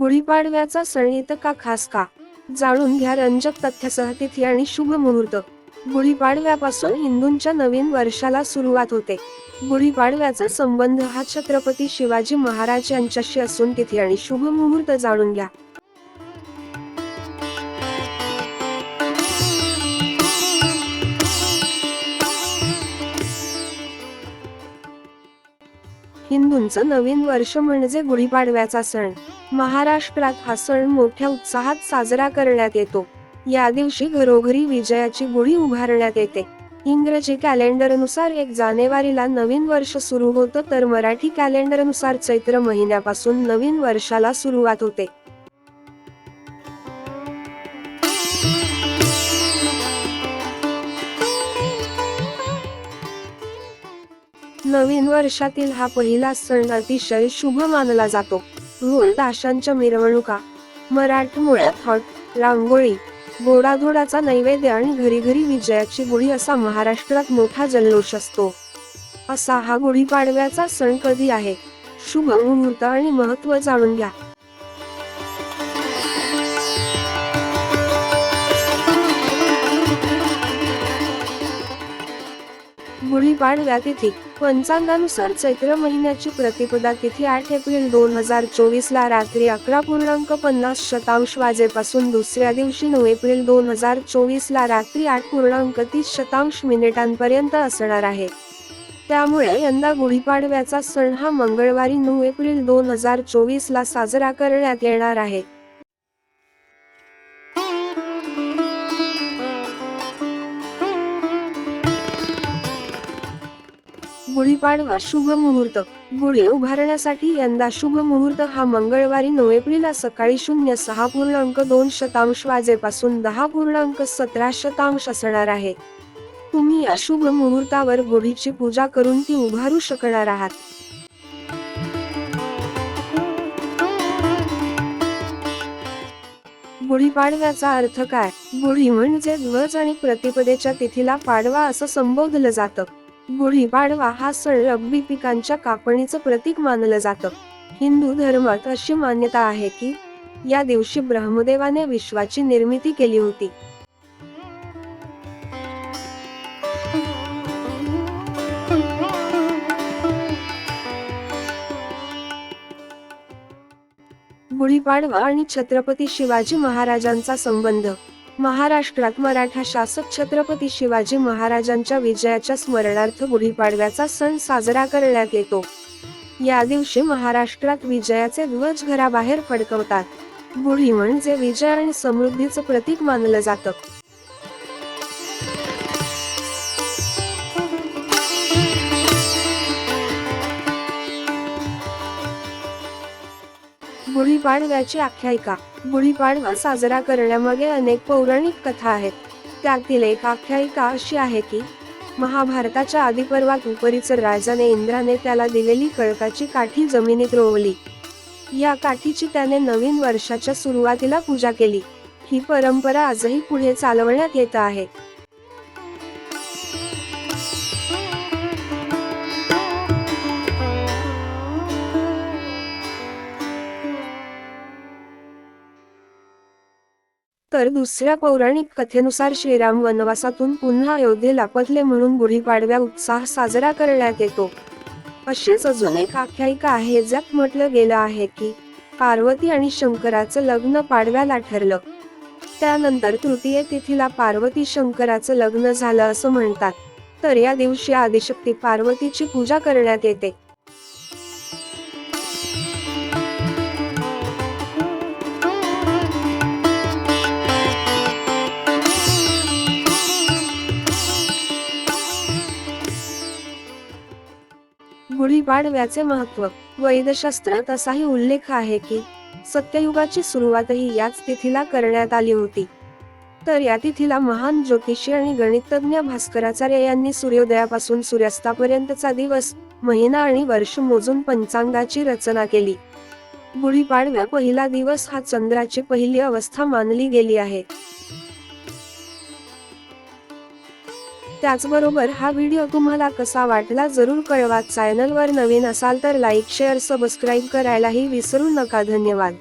गुढीपाडव्याचा सण का खास का? जाणून घ्या रंजक तथ्यासह तिथी आणि शुभ मुहूर्त. गुढीपाडव्यापासून हिंदूंच्या नवीन वर्षाला सुरुवात होते. गुढीपाडव्याचा संबंध हा छत्रपती शिवाजी महाराज यांच्याशी असून तिथी आणि शुभ मुहूर्त जाणून घ्या. हिंदूंचं नवीन वर्ष म्हणजे गुढीपाडव्याचा सण. महाराष्ट्रात हा सण मोठ्या उत्साहात साजरा करण्यात येतो. या दिवशी घरोघरी विजयाची गुढी उभारण्यात येते. इंग्रजी कॅलेंडरनुसार एक जानेवारीला नवीन वर्ष सुरू होतं तर मराठी कॅलेंडरनुसार चैत्र महिन्यापासून नवीन वर्षाला सुरुवात होते. नवीन वर्षातील हा पहिला सण अतिशय शुभ मानला जातो. ढोल ताशांच्या मिरवणुका मराठमोळ्यात हॉट रांगोळी गोडाधोडाचा नैवेद्य आणि घरी घरी विजयाची गुढी असा महाराष्ट्रात मोठा जल्लोष असतो. असा हा गुढीपाडव्याचा सण कधी आहे? शुभ मुहूर्त आणि महत्त्व जाणून घ्या. पाडव्या तिथी पंचांगानुसार चैत्र महिन्याची प्रतिपदा तिथी आठ एप्रिल दोन हजार चोवीस ला रात्री अकरा पूर्णांक पन्नास शतांश वाजेपासून दुसऱ्या दिवशी नऊ एप्रिल दोन हजार चोवीस ला रात्री आठ पूर्णांक तीस शतांश मिनिटांपर्यंत असणार आहे. त्यामुळे यंदा गुढीपाडव्याचा सण हा मंगळवारी नऊ एप्रिल दोन हजार चोवीस ला साजरा करण्यात येणार आहे. गुढीपाडवा शुभ मुहूर्त. गुढी उभारण्यासाठी यंदा शुभ मुहूर्त हा मंगळवारी नऊ एप्रिलला सकाळी शून्य सहा पूर्णांक दोन शतांश वाजेपासून दहा पूर्णांक सतरा शतांश असणार आहे. तुम्ही या शुभ मुहूर्तावर गुढीची पूजा करून ती उभारू शकणार आहात. गुढीपाडव्याचा अर्थ काय? गुढी म्हणजे ध्वज आणि प्रतिपदेच्या तिथीला पाडवा असं संबोधलं जातं. गुढीपाडवा हा सण रब्बी पिकांच्या कापणीचं प्रतीक मानलं जातं. हिंदू धर्मात अशी मान्यता आहे की या दिवशी ब्रह्मदेवाने विश्वाची निर्मिती केली होती. गुढीपाडवा आणि छत्रपती शिवाजी महाराजांचा संबंध. महाराष्ट्रात मराठा शासक छत्रपती शिवाजी महाराजांच्या विजयाच्या स्मरणार्थ गुढीपाडव्याचा सण साजरा करण्यात येतो. या दिवशी महाराष्ट्रात विजयाचे ध्वज घराबाहेर फडकवतात. गुढी म्हणजे विजय आणि समृद्धीचं प्रतीक मानलं जातं. गुढीपाडव्याची आख्यायिका. गुढीपाडवा साजरा करण्यामागे अनेक पौराणिक कथा आहेत. त्यातील एक आख्यायिका अशी आहे की महाभारताच्या आदिपर्वात उपरीचर राजाने इंद्राने त्याला दिलेली कळकाची काठी जमिनीत रोवली. या काठीची त्याने नवीन वर्षाच्या सुरुवातीला पूजा केली. ही परंपरा आजही पुढे चालवण्यात येत आहे. तर दुसऱ्या पौराणिक कथेनुसार श्रीराम वनवासातून पुन्हा अयोध्येला पतले म्हणून गुढीपाडव्या उत्साह साजरा करण्यात येतो. अशीच अजून एक आख्यायिका आहे ज्यात म्हटलं गेलं आहे की पार्वती आणि शंकराचं लग्न पाडव्याला ठरलं. त्यानंतर तृतीय तिथीला पार्वती शंकराचं लग्न झालं असं म्हणतात. तर या दिवशी आदिशक्ती पार्वतीची पूजा करण्यात येते. गुढीपाडव्याचे महत्त्व वैदशास्त्रात असाही उल्लेख आहे की सत्ययुगाची सुरुवातही याच तिथीला करण्यात आली होती. तर या तिथीला महान ज्योतिषी आणि गणितज्ञ भास्कराचार्य यांनी सूर्योदयापासून सूर्यास्तापर्यंतचा दिवस महिना आणि वर्ष मोजून पंचांगाची रचना केली. गुढीपाडव्या पहिला दिवस हा चंद्राची पहिली अवस्था मानली गेली आहे. त्याचबरोबर हा व्हिडिओ तुम्हाला कसा वाटला जरूर कळवा. चॅनलवर नवीन असाल तर लाईक शेअर सबस्क्राईब करायलाही विसरू नका. धन्यवाद.